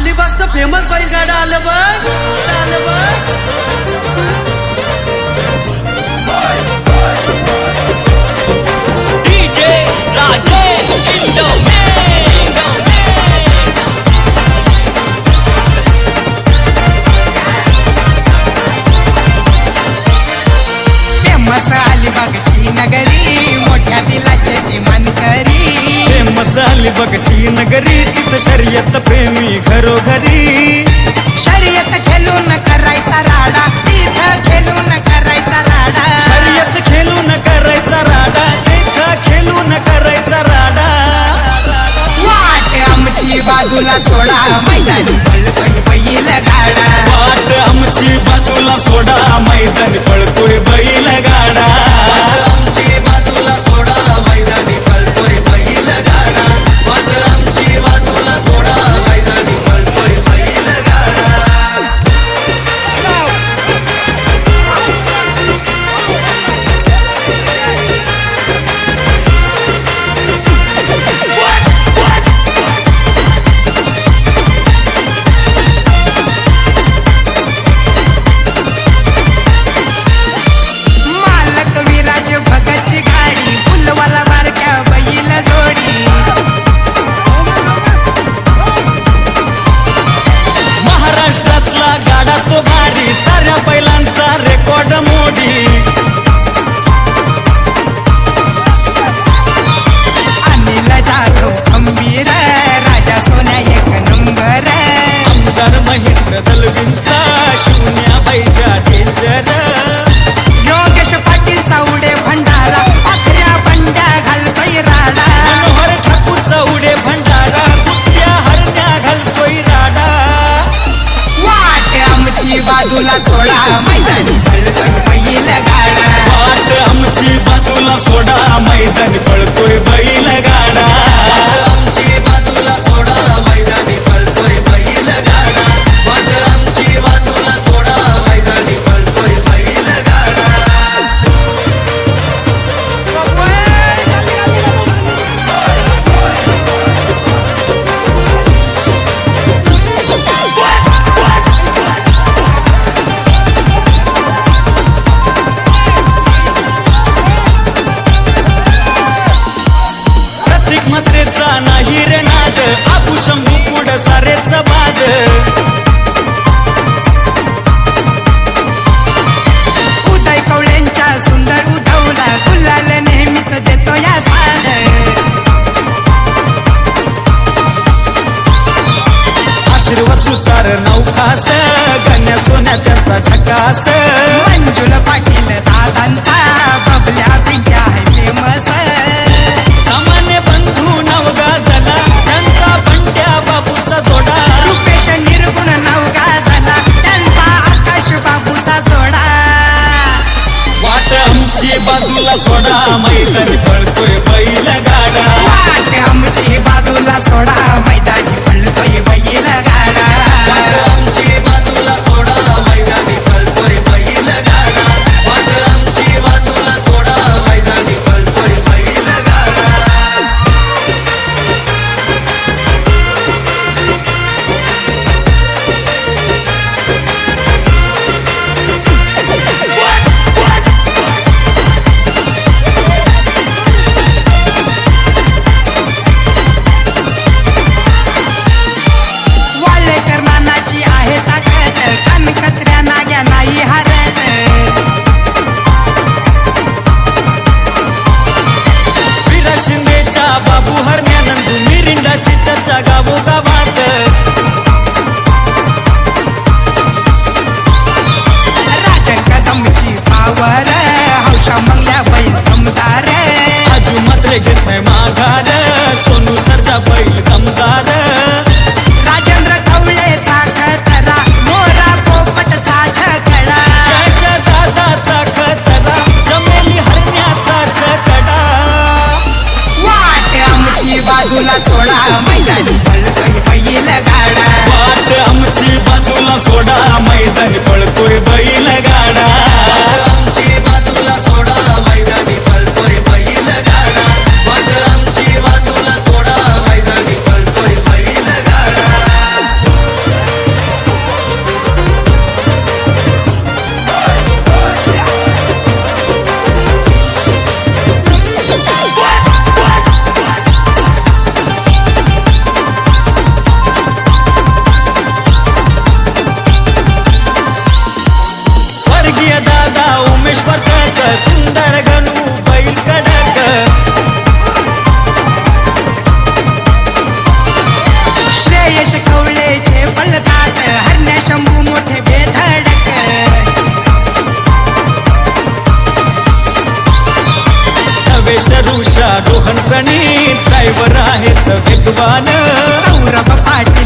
अलिबागचं famous बैलगाडा आलं बघ. आलं बघ. अलिबागची नगरी मोठ्या दिलाचे ती मानकरी. झाली बघची नगरी तिथं शर्यत प्रेमी घरोघरी. शर्यत खेळून करायचा राडा तिथं खेळून करायचा राडा. शर्यत खेळून करायचा राडा तिथं खेळून करायचा राडा. वाट आमची बाजूला सोडा मैदानी पळतोय बैल गाडा वाट आमची बाजूला सोडा मैदानी पळतोय बैल. आमची बाजूला सोडा मैदानी पळतोय बैल गाडा. वाट आमची बाजूला सोडा मैदानी पळतोय बैल गाडा. नौकास गण्या सोन्या त्यांचा झकास मंजुला पाटील कत्र्या नाग्या नाही हा तुला सोडा मैदानी கையில காடா महेश कवळे बलतात हरण्या शंभू मोठे बेधडक. नवेश रोहन प्रणीत ड्रायव्हर आहेत विद्वान सौरभ पाटील